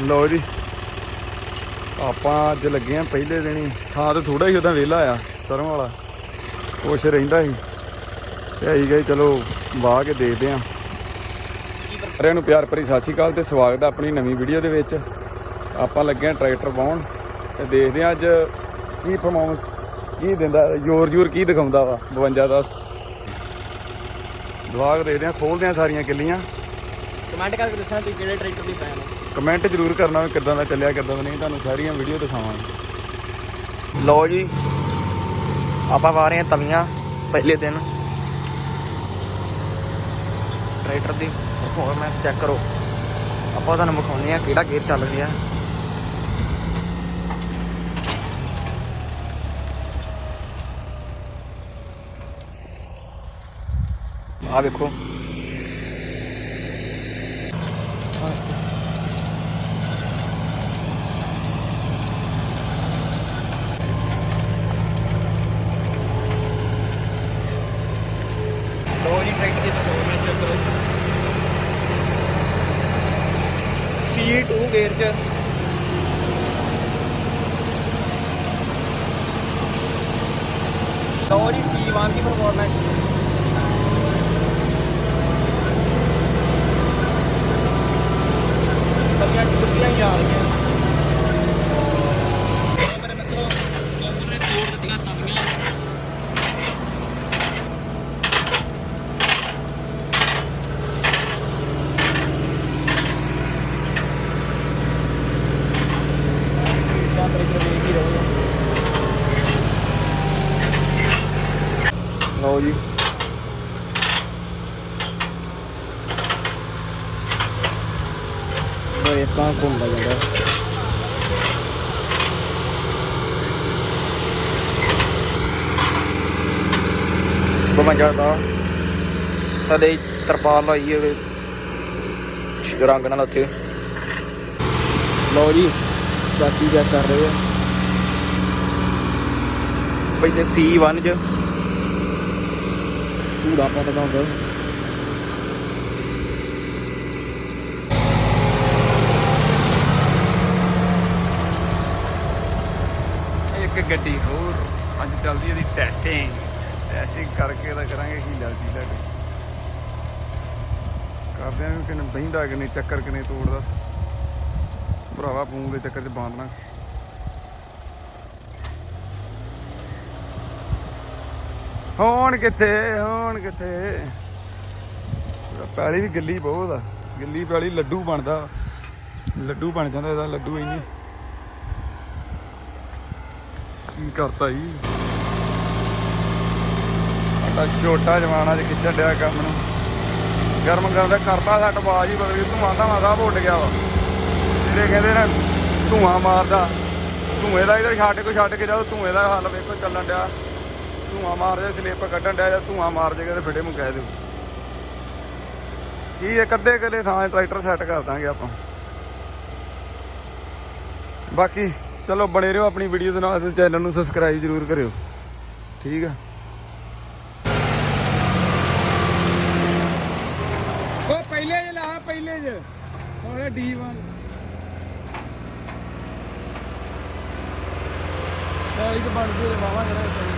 ਲਓ ਜੀ। ਆਪਾਂ ਅੱਜ ਲੱਗੇ ਆ ਪਹਿਲੇ ਦਿਨ ਹੀ। ਥਾਂ ਤੇ ਥੋੜਾ ਹੀ ਉਹਦਾ ਵਿਹਲਾ ਆ ਸਰੋਂ ਵਾਲਾ। ਕੁਛ ਰਹਿੰਦਾ ਸੀ ਤੇ ਆਈ ਗਏ ਚਲੋ, ਵਾਹ ਕੇ ਦੇਖਦੇ ਆ। ਸਾਰਿਆਂ ਨੂੰ ਪਿਆਰ ਭਰੀ ਸਤਿ ਸ਼੍ਰੀ ਅਕਾਲ ਤੇ ਸਵਾਗਤ ਹੈ ਆਪਣੀ ਨਵੀਂ ਵੀਡੀਓ ਦੇ ਵਿੱਚ। ਆਪਾਂ ਲੱਗੇ ਆ ਟਰੈਕਟਰ ਵਾਹੁਣ ਤੇ ਦੇਖਦੇ ਆ ਅੱਜ ਕੀ ਪਰਫਾਰਮੈਂਸ ਕੀ ਦਿੰਦਾ ਜ਼ੋਰ ਜ਼ੋਰ ਕੀ ਦਿਖਾਉਂਦਾ ਵਾ 52 ਦਾ ਦਵਾਗ ਦੇਖਦੇ ਆ, ਖੋਲਦੇ ਆ ਸਾਰੀਆਂ ਕਿੱਲੀਆਂ। ਕਮੈਂਟ ਕਰਕੇ ਦੱਸਣਾ ਤੁਸੀਂ ਕਿਹੜੇ ਟਰੈਕਟਰ ਦੀ ਫੈਨ ਹੋ। ਕਮੈਂਟ ਜ਼ਰੂਰ ਕਰਨਾ ਵੀ ਕਿੱਦਾਂ ਦਾ ਚੱਲਿਆ, ਕਿੱਦਾਂ ਦਾ ਨਹੀਂ, ਤੁਹਾਨੂੰ ਸਾਰੀਆਂ ਵੀਡੀਓ ਦਿਖਾਵਾਂਗੇ। ਲਓ ਜੀ, ਆਪਾਂ ਵਾ ਰਹੇ ਹਾਂ ਤਵੀਆਂ, ਪਹਿਲੇ ਦਿਨ। ਟਰੈਕਟਰ ਦੀ ਪਰਫਾਰਮੈਂਸ ਚੈੱਕ ਕਰੋ। ਆਪਾਂ ਤੁਹਾਨੂੰ ਵਿਖਾਉਂਦੇ ਆ ਕਿਹੜਾ ਗੇਅਰ ਚੱਲ ਰਿਹਾ। ਆ ਵੇਖੋ ਲੋ ਜੀ ਟਰੈਕਟਰ ਦੀ ਪਰਫਾਰਮੈਂਸ ਚੈੱਕ ਕਰੋ C2 ਗੇਅਰ ਚ। ਲੋ ਜੀ C1 ਦੀ ਪਰਫਾਰਮੈਂਸ ਤਲੀਆਂ ਟੁੱਟੀਆਂ ਹੀ ਆ ਰਹੀਆਂ ਮੇਰੇ ਮਿੱਤਰੋ ਚੌਂਕਰ ਨੇ ਤੋੜ ਦਿੱਤੀਆਂ ਤਵੀਆਂ ਤਾਂ ਟਰੈਕਟਰ ਦੇਖ ਹੀ ਰਹੋ ਲਓ ਜੀ। ਬ੍ਰੇਕਾਂ ਘੁੰਮਦਾ ਜਾਂਦਾ। ਬਵੰਜਾ ਦਾ ਤਦੇ ਤਰਪਾਲ ਲਾਈ ਹੋਵੇ ਰੰਗ ਨਾਲ ਉੱਥੇ। ਲਓ ਜੀ ਚਾਚੀ ਚੈੱਕ ਕਰ ਰਹੇ ਆ। ਪਹਿਲੇ C1 ਚ ਪੂਰਾ ਪਟਦਾ ਹੁੰਦਾ ਇੱਕ ਗੱਡੀ ਹੋਰ। ਅੱਜ ਚੱਲਦੀ ਇਹਦੀ ਟੈਸਟਿੰਗ ਟੈਸਟਿੰਗ ਕਰਕੇ ਤਾਂ ਕਰਾਂਗੇ ਹੀਲਾ ਸੀ ਲੈ ਕੇ ਕਰਦੇ ਆਂ ਵੀ ਕਿਨੇ ਬਹਿੰਦਾ ਕਿ ਨਹੀਂ ਚੱਕਰ ਕਿਨੇ ਤੋੜਦਾ। ਭਰਾਵਾ ਫੋਨ ਦੇ ਚੱਕਰ 'ਚ ਬਾਂਦਣਾ ਹੋਣ ਕਿੱਥੇ ਹੋਣ ਕਿੱਥੇ? ਪੈਲੀ ਵੀ ਗਿੱਲੀ ਬਹੁਤ ਆ। ਗਿੱਲੀ ਪੈਲੀ ਲੱਡੂ ਬਣਦਾ। ਲੱਡੂ ਬਣ ਜਾਂਦਾ ਇਹਦਾ, ਲੱਡੂ ਇੰਨੀ। ਕੀ ਕਰਤਾ ਜੀ? ਸਾਡਾ ਛੋਟਾ ਜਵਾਨ ਅੱਜ ਖਿੱਚਣ ਡਿਆ ਕੰਮ ਨੂੰ? ਗਰਮ ਕਰਨ ਕਰਦਾ ਕਰਤਾ ਸੱਟ ਬਾਜ ਹੀ ਬਦਲ ਗਈ ਧੂਆਂ ਧਾਵਾਂ ਸਭ ਉੱਡ ਗਿਆ ਵਾ। ਜਿਹੜੇ ਕਹਿੰਦੇ ਨਾ ਧੂਆਂ ਮਾਰਦਾ, ਧੂਏ ਦਾ ਇਧਰ ਛੱਡ ਕੇ ਛੱਡ ਕੇ ਜਾਓ, ਧੂਏ ਦਾ ਹੱਲ ਵੇਖੋ ਚੱਲਣ ਡਿਆ। ਧੂਆਂ ਮਾਰਦੇ ਸਲਿੱਪ ਕੱਢਣ ਡਿਆ ਜਾਂ ਧੂਆਂ ਮਾਰ ਜੇਗਾ ਤੇ ਫਿੱਟੇ ਨੂੰ ਦਿਓ ਕੀ ਇੱਕ ਅੱਧੇ ਕਿਲੇ ਥਾਂ ਟਰੈਕਟਰ ਸੈੱਟ ਕਰ ਦਾਂਗੇ ਆਪਾਂ। ਬਾਕੀ ਚਲੋ ਬਣੇ ਰਹੋ ਆਪਣੀ ਵੀਡੀਓ ਦੇ ਨਾਲ ਤੇ ਚੈਨਲ ਨੂੰ ਸਬਸਕ੍ਰਾਈਬ ਜ਼ਰੂਰ ਕਰਿਓ। ਠੀਕ ਆ? ਉਹ ਪਹਿਲੇ ਜੇ ਲਾ, ਪਹਿਲੇ ਜੇ। ਉਹਨੇ D1 ਚਾਲੀ ਤੇ ਬਣ ਜੇ ਬਾਵਾ ਜਿਹੜਾ